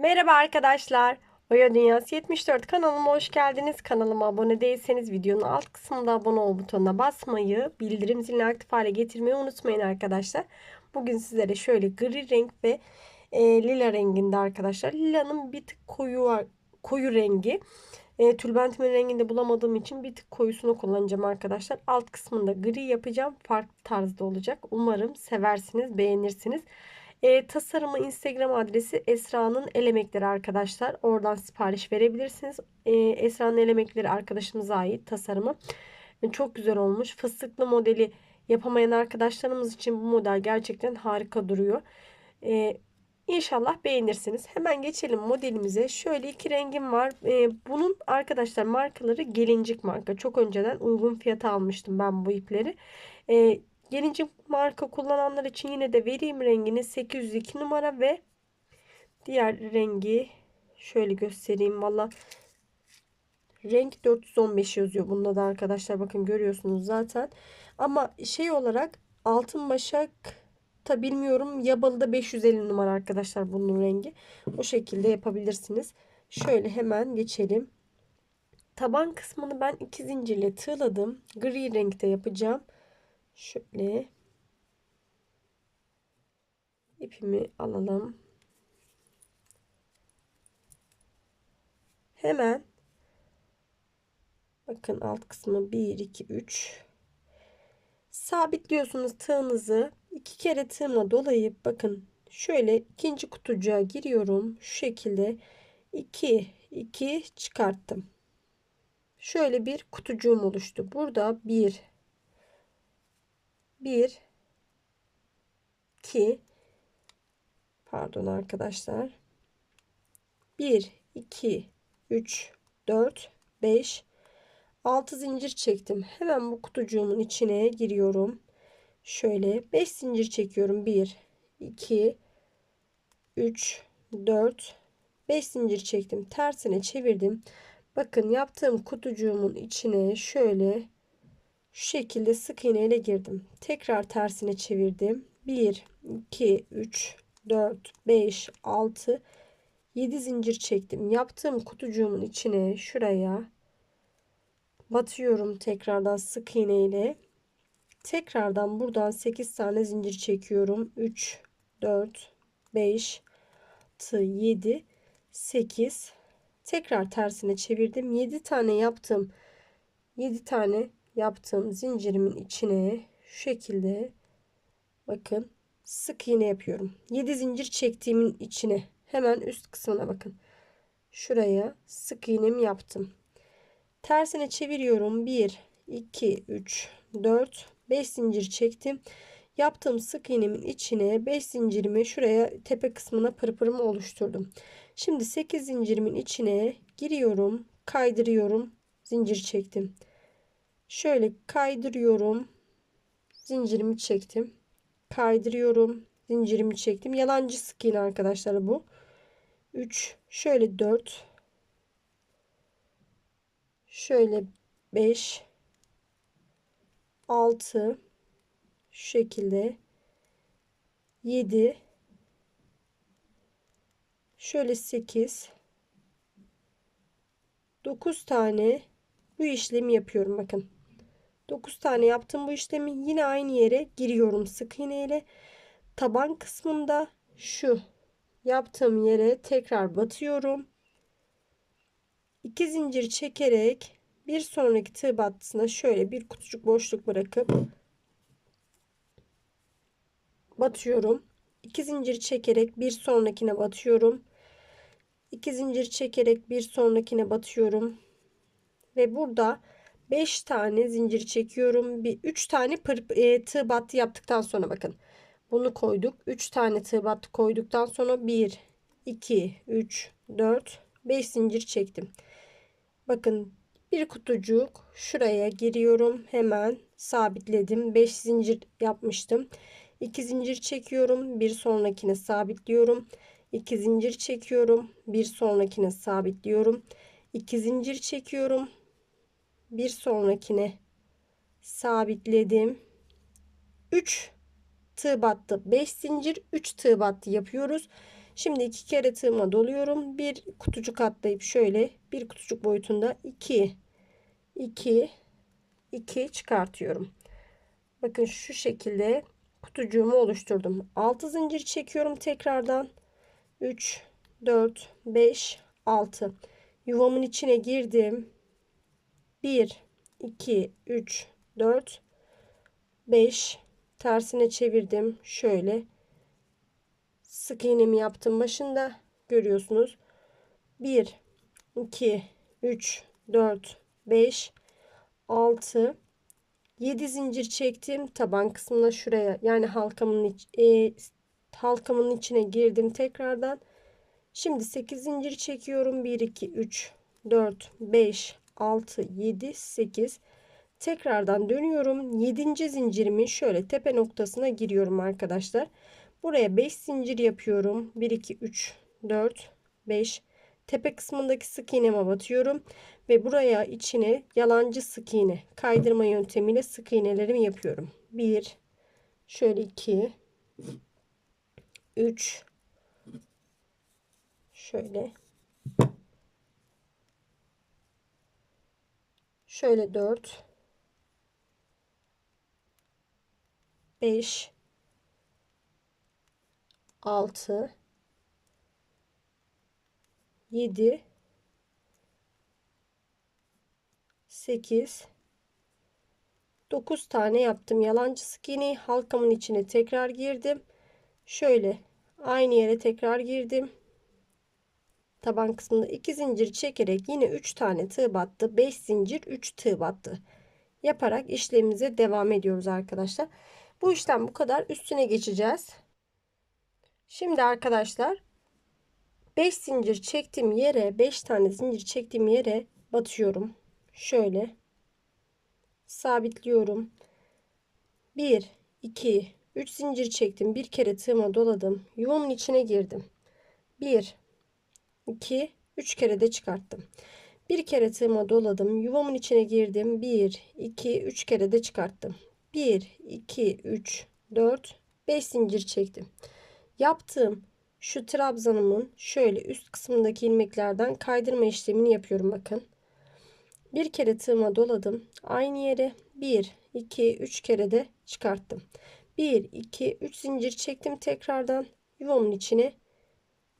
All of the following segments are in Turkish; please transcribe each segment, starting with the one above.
Merhaba arkadaşlar. Oya Dünyası 74 kanalıma hoş geldiniz. Kanalıma abone değilseniz videonun alt kısmında abone ol butonuna basmayı, bildirim zilini aktif hale getirmeyi unutmayın arkadaşlar. Bugün sizlere şöyle gri renk ve e, lila renginde arkadaşlar. Lilanın bir tık koyu koyu rengi. E, tülbentimin renginde bulamadığım için bir tık koyusunu kullanacağım arkadaşlar. Alt kısmında gri yapacağım. Farklı tarzda olacak. Umarım seversiniz, beğenirsiniz. E, tasarımı Instagram adresi Esra'nın el emekleri arkadaşlar. Oradan sipariş verebilirsiniz. E, Esra'nın el emekleri arkadaşımıza ait tasarımı. E, çok güzel olmuş. Fıstıklı modeli yapamayan arkadaşlarımız için bu model gerçekten harika duruyor. E, İnşallah beğenirsiniz. Hemen geçelim modelimize. Şöyle iki rengim var. E, bunun arkadaşlar markaları Gelincik marka. Çok önceden uygun fiyata almıştım ben bu ipleri. E, Gelincik marka kullananlar için yine de vereyim rengini 802 numara ve diğer rengi şöyle göstereyim. Valla renk 415 yazıyor bunda da arkadaşlar. Bakın görüyorsunuz zaten. Ama şey olarak altın başak ta bilmiyorum yabalı da 550 numara arkadaşlar bunun rengi. O şekilde yapabilirsiniz. Şöyle hemen geçelim. Taban kısmını ben iki zincirle tığladım. Gri renkte yapacağım. Şöyle ipimi alalım. Hemen bakın alt kısmı 1 2 3 sabitliyorsunuz tığınızı. İki kere tığımla dolayıp bakın şöyle ikinci kutucuğa giriyorum. Şu şekilde 2 2 çıkarttım. Şöyle bir kutucuğum oluştu. Burada 1 1 2 pardon arkadaşlar. 1 2 3 4 5 6 zincir çektim. Hemen bu kutucuğumun içine giriyorum. Şöyle 5 zincir çekiyorum. 1 2 3 4 5 zincir çektim. Tersine çevirdim. Bakın yaptığım kutucuğumun içine şöyle şu şekilde sık iğne ile girdim. Tekrar tersine çevirdim. 1, 2, 3, 4, 5, 6, 7 zincir çektim. Yaptığım kutucuğumun içine şuraya batıyorum tekrardan sık iğne ile. Tekrardan buradan 8 tane zincir çekiyorum. 3, 4, 5, 6, 7, 8. Tekrar tersine çevirdim. 7 tane yaptım. 7 tane yaptığım zincirimin içine şu şekilde bakın sık iğne yapıyorum. 7 zincir çektiğimin içine hemen üst kısmına bakın. Şuraya sık iğnemi yaptım. Tersine çeviriyorum. 1 2 3 4 5 zincir çektim. Yaptığım sık iğnemin içine 5 zincirimi şuraya tepe kısmına pırpırımı oluşturdum. Şimdi 8 zincirimin içine giriyorum, kaydırıyorum, zincir çektim. Şöyle kaydırıyorum. Zincirimi çektim. Kaydırıyorum. Zincirimi çektim. Yalancı sık iğne arkadaşlar bu. 3 şöyle 4 şöyle 5 6 şu şekilde. 7 şöyle 8 9 tane bu işlemi yapıyorum. Bakın 9 tane yaptım bu işlemi. Yine aynı yere giriyorum sık iğne ile. Taban kısmında şu yaptığım yere tekrar batıyorum. 2 zincir çekerek bir sonraki tığ battısına şöyle bir kutucuk boşluk bırakıp batıyorum. 2 zincir çekerek bir sonrakine batıyorum. 2 zincir çekerek bir sonrakine batıyorum. Ve burada 5 tane zincir çekiyorum. Bir 3 tane pır, e, tığ battı yaptıktan sonra bakın. Bunu koyduk. 3 tane tığ battı koyduktan sonra 1 2 3 4 5 zincir çektim. Bakın bir kutucuk şuraya giriyorum. Hemen sabitledim. 5 zincir yapmıştım. 2 zincir çekiyorum. Bir sonrakine sabitliyorum. 2 zincir çekiyorum. Bir sonrakine sabitliyorum. 2 zincir çekiyorum bir sonrakine sabitledim. 3 tığ battı 5 zincir 3 tığ battı yapıyoruz. Şimdi iki kere tığıma doluyorum. Bir kutucuk atlayıp şöyle bir kutucuk boyutunda 2 2 2 çıkartıyorum. Bakın şu şekilde kutucuğumu oluşturdum. 6 zincir çekiyorum tekrardan. 3 4 5 6 yuvamın içine girdim. 1 2 3 4 5 tersine çevirdim. Şöyle. Sık iğnemi yaptım başında. Görüyorsunuz. 1 2 3 4 5 6 7 zincir çektim. Taban kısmına şuraya yani halkamın iç, e, halkamın içine girdim tekrardan. Şimdi 8 zincir çekiyorum. 1 2 3 4 5 6 7 8 tekrardan dönüyorum. 7. zincirimin şöyle tepe noktasına giriyorum arkadaşlar. Buraya 5 zincir yapıyorum. 1 2 3 4 5 tepe kısmındaki sık iğneme batıyorum ve buraya içine yalancı sık iğne kaydırma yöntemiyle sık iğnelerimi yapıyorum. 1 şöyle 2 3 şöyle şöyle 4 5 6 7 8 9 tane yaptım. Yalancı sık halkamın içine tekrar girdim. Şöyle aynı yere tekrar girdim. Taban kısmında 2 zincir çekerek yine 3 tane tığ battı. 5 zincir 3 tığ battı. Yaparak işlemimize devam ediyoruz arkadaşlar. Bu işlem bu kadar. Üstüne geçeceğiz. Şimdi arkadaşlar 5 zincir çektiğim yere 5 tane zincir çektiğim yere batıyorum şöyle sabitliyorum. 1 2 3 zincir çektim. Bir kere tığıma doladım. Yuvamın içine girdim. 1 2 3 kere de çıkarttım. Bir kere tığıma doladım. Yuvamın içine girdim. 1 2 3 kere de çıkarttım. 1 2 3 4 5 zincir çektim. Yaptığım şu trabzanımın şöyle üst kısmındaki ilmeklerden kaydırma işlemini yapıyorum bakın. Bir kere tığıma doladım. Aynı yere 1, 2, 3 kere de çıkarttım. 1, 2, 3 zincir çektim tekrardan yuvamın içine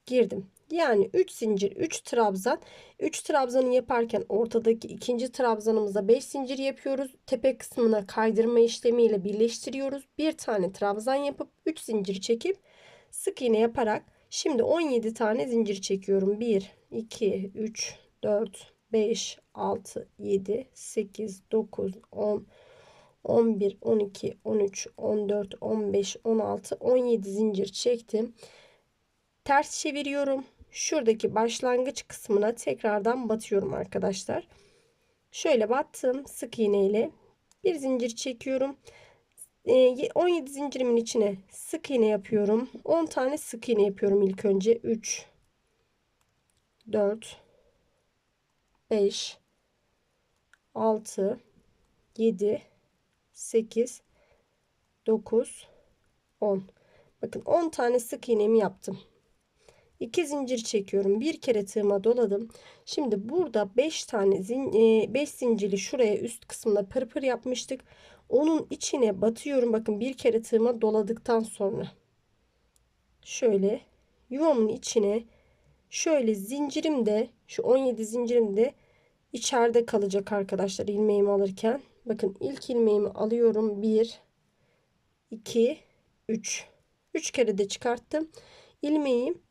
girdim. Yani 3 zincir 3 trabzan 3 trabzanı yaparken ortadaki ikinci trabzanımızda 5 zincir yapıyoruz. Tepe kısmına kaydırma işlemiyle birleştiriyoruz. Bir tane trabzan yapıp 3 zincir çekip sık iğne yaparak şimdi 17 tane zincir çekiyorum. 1 2 3 4 5, 6, 7, 8, 9, 10, 11, 12, 13, 14, 15, 16, 17 zincir çektim. Ters çeviriyorum. Şuradaki başlangıç kısmına tekrardan batıyorum arkadaşlar. Şöyle battım sık iğne ile bir zincir çekiyorum. 17 zincirimin içine sık iğne yapıyorum. 10 tane sık iğne yapıyorum ilk önce. 3 4 5 6 7 8 9 10 bakın 10 tane sık iğnemi yaptım 2 zincir çekiyorum bir kere tığıma doladım şimdi burada 5 tane zin 5 e, zincirli şuraya üst kısmında pırpır yapmıştık onun içine batıyorum bakın bir kere tığıma doladıktan sonra şöyle yuvamın içine şöyle zincirimde şu 17 zincirimde içeride kalacak arkadaşlar ilmeğimi alırken. Bakın ilk ilmeğimi alıyorum. 1 2 3 3 kere de çıkarttım. ilmeğim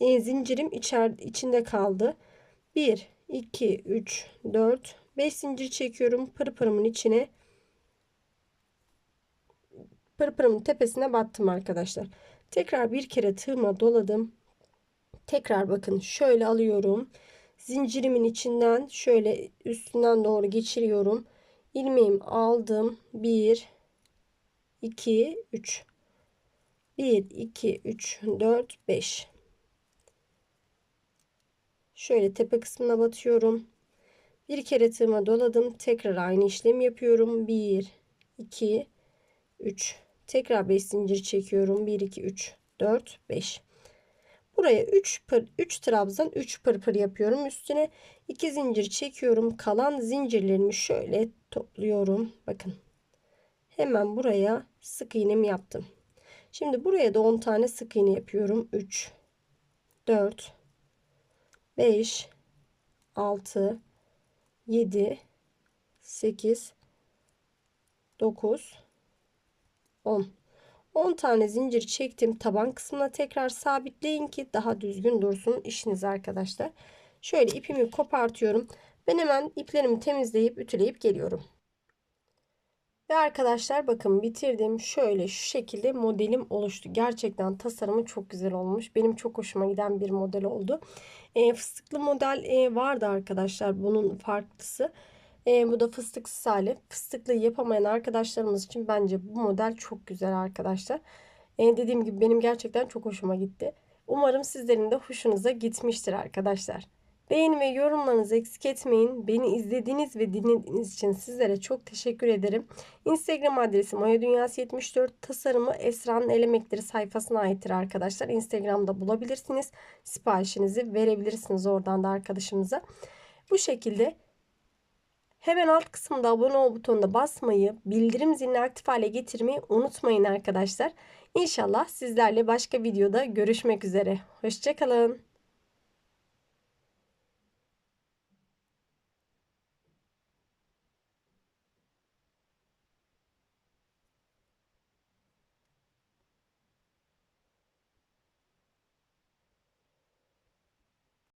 e, zincirim içer, içinde kaldı. 1 2 3 4 5 zincir çekiyorum. Pırpırımın içine pırpırımın tepesine battım arkadaşlar. Tekrar bir kere tığıma doladım. Tekrar bakın şöyle alıyorum zincirimin içinden şöyle üstünden doğru geçiriyorum. ilmeğimi aldım. 1 2 3 1 2 3 4 5 Şöyle tepe kısmına batıyorum. Bir kere tığıma doladım. Tekrar aynı işlemi yapıyorum. 1 2 3 tekrar 5 zincir çekiyorum. 1 2 3 4 5 buraya 3 pır 3 trabzan 3 pırpır yapıyorum. Üstüne 2 zincir çekiyorum. Kalan zincirlerimi şöyle topluyorum. Bakın. Hemen buraya sık iğnemi yaptım. Şimdi buraya da 10 tane sık iğne yapıyorum. 3 4 5 6 7 8 9 10 10 tane zincir çektim. Taban kısmına tekrar sabitleyin ki daha düzgün dursun işiniz arkadaşlar. Şöyle ipimi kopartıyorum. Ben hemen iplerimi temizleyip ütüleyip geliyorum. Ve arkadaşlar bakın bitirdim. Şöyle şu şekilde modelim oluştu. Gerçekten tasarımı çok güzel olmuş. Benim çok hoşuma giden bir model oldu. E, fıstıklı model e, vardı arkadaşlar. Bunun farklısı. E, bu da fıstıksız hali. Fıstıklı yapamayan arkadaşlarımız için bence bu model çok güzel arkadaşlar. E, dediğim gibi benim gerçekten çok hoşuma gitti. Umarım sizlerin de hoşunuza gitmiştir arkadaşlar. Beğeni ve yorumlarınızı eksik etmeyin. Beni izlediğiniz ve dinlediğiniz için sizlere çok teşekkür ederim. Instagram adresim Oya Dünyası 74 tasarımı Esra'nın El Emekleri sayfasına aittir arkadaşlar. Instagram'da bulabilirsiniz. Siparişinizi verebilirsiniz oradan da arkadaşımıza. Bu şekilde hemen alt kısımda abone ol butonuna basmayı, bildirim zilini aktif hale getirmeyi unutmayın arkadaşlar. İnşallah sizlerle başka videoda görüşmek üzere. Hoşçakalın.